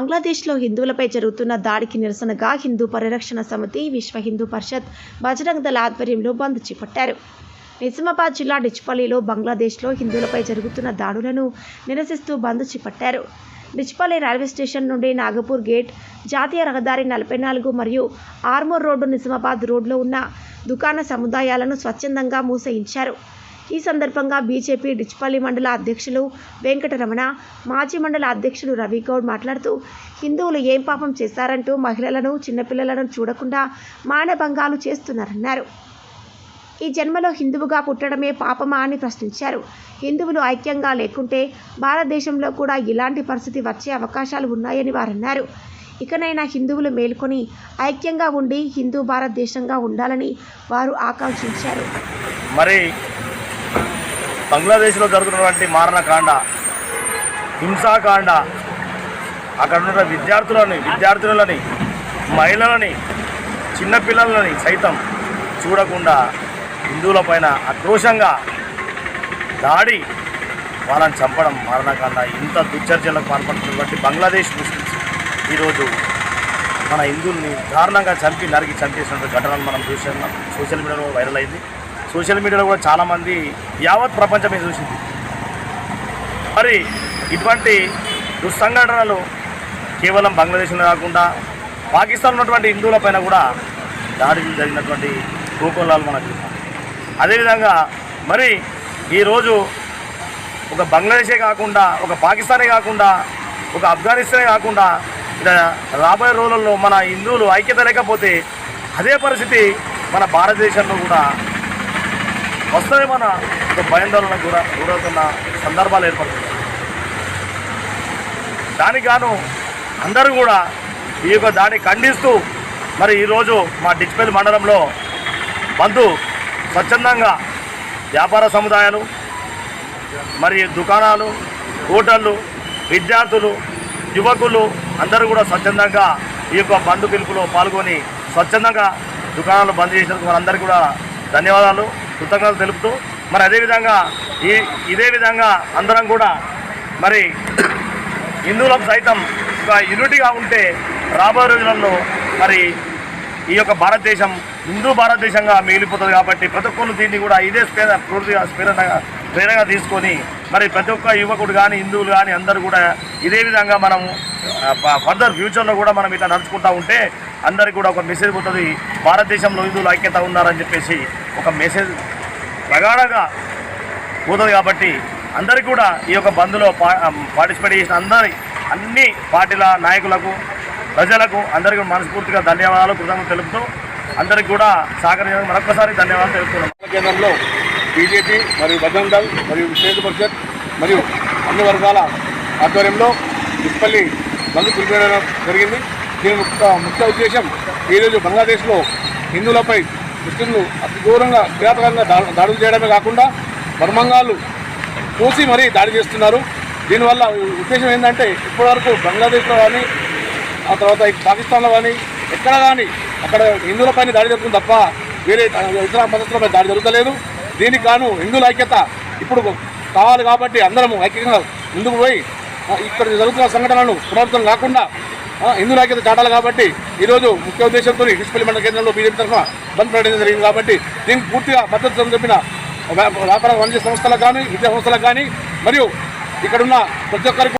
బంగ్లాదేశ్లో హిందువులపై జరుగుతున్న దాడికి నిరసనగా హిందూ పరిరక్షణ సమితి విశ్వ హిందూ పరిషత్ బజరంగ్ దళ ఆధ్వర్యంలో బంద్ చేపట్టారు. నిజామాబాద్ జిల్లా డిచ్పల్లిలో బంగ్లాదేశ్లో హిందువులపై జరుగుతున్న దాడులను నిరసిస్తూ బంద్ చేపట్టారు. డిచ్పల్లి రైల్వే స్టేషన్ నుండి నాగపూర్ గేట్ జాతీయ రహదారి నలభై నాలుగు మరియు ఆర్మూర్ రోడ్డు నిజామాబాద్ రోడ్లో ఉన్న దుకాణ సముదాయాలను స్వచ్ఛందంగా మూసేయించారు. ఈ సందర్భంగా బీజేపీ డిచ్పల్లి మండల అధ్యక్షులు వెంకటరమణ మాజీ మండల అధ్యక్షులు రవిగౌడ్ మాట్లాడుతూ హిందువులు ఏం పాపం చేశారంటూ మహిళలను చిన్నపిల్లలను చూడకుండా మానభంగాలు చేస్తున్నారన్నారు. ఈ జన్మలో హిందువుగా పుట్టడమే పాపమా అని ప్రశ్నించారు. హిందువులు ఐక్యంగా లేకుంటే భారతదేశంలో కూడా ఇలాంటి పరిస్థితి వచ్చే అవకాశాలు ఉన్నాయని వారన్నారు. ఇకనైనా హిందువులు మేల్కొని ఐక్యంగా ఉండి హిందూ భారతదేశంగా ఉండాలని వారు ఆకాంక్షించారు. మరి బంగ్లాదేశ్లో జరుగుతున్నటువంటి మారణకాండ హింసాకాండ అక్కడ ఉన్న విద్యార్థులని విద్యార్థులని మహిళలని చిన్నపిల్లలని సైతం చూడకుండా హిందువులపైన ఆక్రోశంగా దాడి వాళ్ళని చంపడం మారణకాండ. ఇంత దుశ్చర్యలకు పాల్పడుతున్నటువంటి బంగ్లాదేశ్ ముస్లిమ్స్ ఈరోజు మన హిందువుల్ని దారుణంగా చంపి నరికి చంపేసినటువంటి ఘటనలు మనం చూసాం సోషల్ మీడియాలో వైరల్ అయింది. సోషల్ మీడియాలో కూడా చాలామంది యావత్ ప్రపంచమే చూసింది. మరి ఇటువంటి దుస్సంఘటనలు కేవలం బంగ్లాదేశ్లో కాకుండా పాకిస్తాన్ ఉన్నటువంటి హిందువుల పైన కూడా దాడులు జరిగినటువంటి భూకోళాలు మనం చూసాం అదేవిధంగా మరి ఈరోజు ఒక బంగ్లాదేశే కాకుండా ఒక పాకిస్తానే కాకుండా ఒక ఆఫ్ఘనిస్తానే కాకుండా ఇలా రాబోయే రోజుల్లో మన హిందువులు ఐక్యత లేకపోతే అదే పరిస్థితి మన భారతదేశంలో కూడా వస్తుంది మన ఒక భయాందోళనకు గుర గురవుతున్న సందర్భాలు ఏర్పడుతున్నాయి. దానికి గాను అందరూ కూడా ఈ యొక్క దాన్ని ఖండిస్తూ మరి ఈరోజు మా డిచ్పల్లి మండలంలో బంధు స్వచ్ఛందంగా వ్యాపార సముదాయాలు మరి దుకాణాలు హోటళ్ళు విద్యార్థులు యువకులు అందరూ కూడా స్వచ్ఛందంగా ఈ యొక్క బంధు పిలుపులో పాల్గొని స్వచ్ఛందంగా దుకాణాలు బంద్ చేసినందుకు మనందరికీ కూడా ధన్యవాదాలు. కృతజ్ఞతలు తెలుపుతూ మరి అదేవిధంగా ఈ ఇదే విధంగా అందరం కూడా మరి హిందువులకు సైతం ఒక యూనిటీగా ఉంటే రాబోయే రోజులలో మరి ఈ యొక్క భారతదేశం హిందూ భారతదేశంగా మిగిలిపోతుంది కాబట్టి ప్రతి ఒక్కరు దీన్ని కూడా ఇదే స్పేర పూర్తిగా స్పేరణగా ప్రేరణగా తీసుకొని మరి ప్రతి ఒక్క యువకుడు కానీ హిందువులు కానీ అందరూ కూడా ఇదే విధంగా మనం ఫర్దర్ ఫ్యూచర్లో కూడా మనం ఇట్లా నడుచుకుంటూ ఉంటే అందరికీ కూడా ఒక మెసేజ్ పోతుంది భారతదేశంలో హిందువులు ఐక్యత ఉన్నారని చెప్పేసి ఒక మెసేజ్ ప్రగాఢంగా పోతుంది కాబట్టి అందరికీ కూడా ఈ యొక్క బంద్లో పా పార్టిసిపేట్ చేసిన అందరి అన్ని పార్టీల నాయకులకు ప్రజలకు అందరికీ మనస్ఫూర్తిగా ధన్యవాదాలు కృతజ్ఞతలు తెలుపుతూ అందరికీ కూడా సహకరించడానికి మరొకసారి ధన్యవాదాలు తెలుపుతున్నాం. కేంద్రంలో బీజేపీ మరియు బజరంగ్ దళ్ మరియు విశ్వేంద్ర పరిషత్ మరియు అన్ని వర్గాల ఆధ్వర్యంలో డిస్పల్లి బంద్ పిలిపించడం జరిగింది. దీని ముఖ్య ముఖ్య ఉద్దేశం ఈరోజు బంగ్లాదేశ్లో హిందువులపై ముస్లింలు అతి ఘోరంగా కిరాతకంగా దాడులు చేయడమే కాకుండా మర్మంగాలు చూసి మరీ దాడి చేస్తున్నారు. దీనివల్ల ఉద్దేశం ఏంటంటే ఇప్పటివరకు బంగ్లాదేశ్లో కానీ ఆ తర్వాత పాకిస్తాన్లో కానీ ఎక్కడ కానీ అక్కడ హిందువులపైన దాడి జరుగుతుంది తప్ప వేరే ఇతర మతస్థులపై దాడి జరుగుతలేదు. దీనికి గాను హిందువుల ఐక్యత ఇప్పుడు కావాలి కాబట్టి అందరం ఐక్యంగా ముందుకు పోయి ఇక్కడ జరుగుతున్న సంఘటనలను పునరావృతం కాకుండా హిందూ నాయకత్వం చాటాలి కాబట్టి ఈరోజు ముఖ్య ఉద్దేశంతో హిస్పల్లి మండల కేంద్రంలో బీజేపీ తరఫున బంద్ ప్రకటించడం జరిగింది కాబట్టి దీనికి పూర్తిగా మద్దతు చెప్పిన వ్యాపార వాణిజ్య సంస్థలకు కానీ విద్యా సంస్థలకు కానీ మరియు ఇక్కడున్న ప్రతి ఒక్కరికి